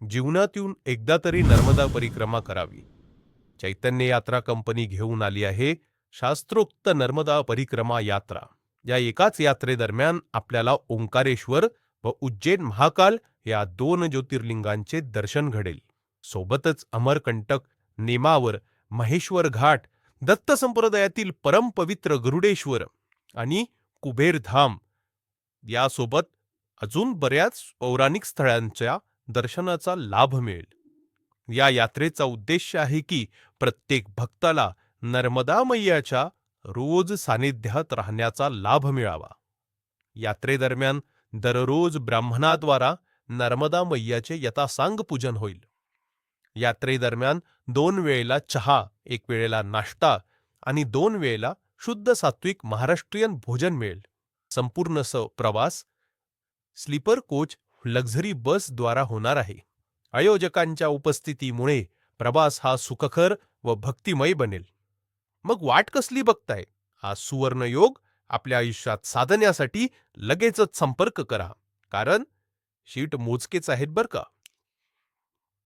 जीवनात येऊन एकदा तरी नर्मदा परिक्रमा करावी. चैतन्य यात्रा कंपनी घेऊन आली आहे शास्त्रोक्त नर्मदा परिक्रमा यात्रा. या एकाच यात्रेदरम्यान आपल्याला ओंकारेश्वर व उज्जैन महाकाल या दोन ज्योतिर्लिंगांचे दर्शन घडेल. सोबतच अमरकंटक नेमावर महेश्वर घाट दत्त संप्रदायातील परमपवित्र गरुडेश्वर आणि कुबेरधाम यासोबत अजून बऱ्याच पौराणिक स्थळांच्या दर्शनाचा लाभ मिळेल. या यात्रेचा उद्देश आहे की प्रत्येक भक्ताला नर्मदा मैयाच्या रोज सानिध्यात राहण्याचा लाभ मिळावा. यात्रेदरम्यान दररोज ब्राह्मणाद्वारा नर्मदा मैयाचे यथासांग पूजन होईल. यात्रेदरम्यान दोन वेळेला चहा एक वेळेला नाश्ता आणि दोन वेळेला शुद्ध सात्विक महाराष्ट्रीयन भोजन मिळेल. संपूर्ण स प्रवास स्लीपर कोच लक्झरी बसद्वारा होणार आहे. आयोजकांच्या उपस्थितीमुळे प्रवास हा सुखकर व भक्तिमय बनेल. मग वाट कसली बघताय? हा सुवर्णयोग आपल्या आयुष्यात साधण्यासाठी लगेचच संपर्क करा. कारण शीट मोजकेच आहेत बरं का.